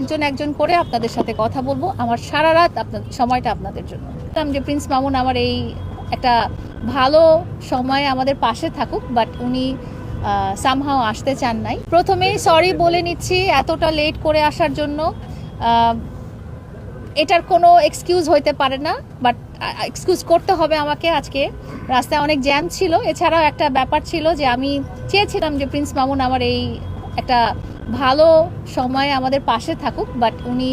একজন একজন করে আপনাদের সাথে কথা বলব। আমার সারা রাত আপনার সময়টা আপনাদের জন্য। যে প্রিন্স মামুন আমার এই একটা ভালো সময় আমাদের পাশে থাকুক বাট উনি সামহাও আসতে চান নাই। প্রথমেই সরি বলে নিচ্ছি এতটা লেট করে আসার জন্য। এটার কোনো এক্সকিউজ হইতে পারে না বাট এক্সকিউজ করতে হবে আমাকে আজকে। রাস্তায় অনেক জ্যাম ছিল। এছাড়াও একটা ব্যাপার ছিল যে আমি চেয়েছিলাম যে প্রিন্স মামুন আমার এই একটা ভালো সময় আমাদের পাশে থাকুক বাট উনি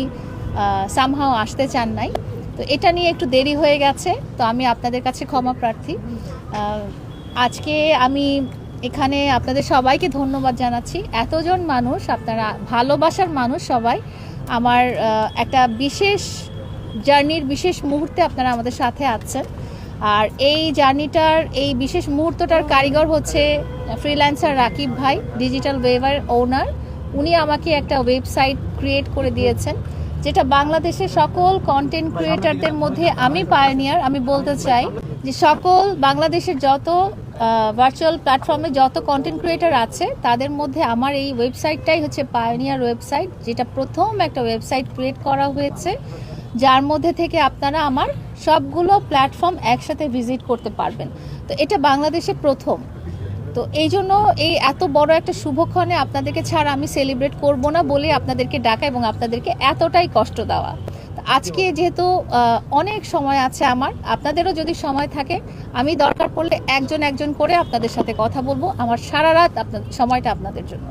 সামহাও আসতে চান নাই। তো এটা নিয়ে একটু দেরি হয়ে গেছে, তো আমি আপনাদের কাছে ক্ষমা প্রার্থী। আজকে আমি এখানে আপনাদের সবাইকে ধন্যবাদ জানাচ্ছি। এতজন মানুষ, আপনারা ভালোবাসার মানুষ সবাই। আমার একটা বিশেষ জার্নির বিশেষ মুহূর্তে আপনারা আমাদের সাথে আছেন। আর এই জার্নিটার, এই বিশেষ মুহূর্তটার কারিগর হচ্ছে ফ্রিল্যান্সার রাকিব ভাই ডিজিটাল ওয়েভার ওনার উনি আমাকে একটা ওয়েবসাইট ক্রিয়েট করে দিয়েছেন, যেটা বাংলাদেশের সকল কন্টেন্ট ক্রিয়েটারদের মধ্যে আমি পায়োনিয়ার আমি বলতে চাই যে সকল বাংলাদেশের যত ভার্চুয়াল প্ল্যাটফর্মে যত কন্টেন্ট ক্রিয়েটার আছে, তাদের মধ্যে আমার এই ওয়েবসাইটটাই হচ্ছে পায়োনিয়ার ওয়েবসাইট যেটা প্রথম একটা ওয়েবসাইট ক্রিয়েট করা হয়েছে, যার মধ্যে থেকে আপনারা আমার সবগুলো প্ল্যাটফর্ম একসাথে ভিজিট করতে পারবেন। তো এটা বাংলাদেশে প্রথম। তো এই জন্য এই এত বড় একটা শুভক্ষণে আপনাদেরকে ছাড়া আমি সেলিব্রেট করব না বলে আপনাদেরকে ডাকা এবং আপনাদেরকে এতটাই কষ্ট দেওয়া। আজকে যেহেতু অনেক সময় আছে আমার, আপনাদেরও যদি সময় থাকে, আমি দরকার পড়লে একজন একজন করে আপনাদের সাথে কথা বলব, আমার সারা রাত আপনার সময়টা আপনাদের জন্য।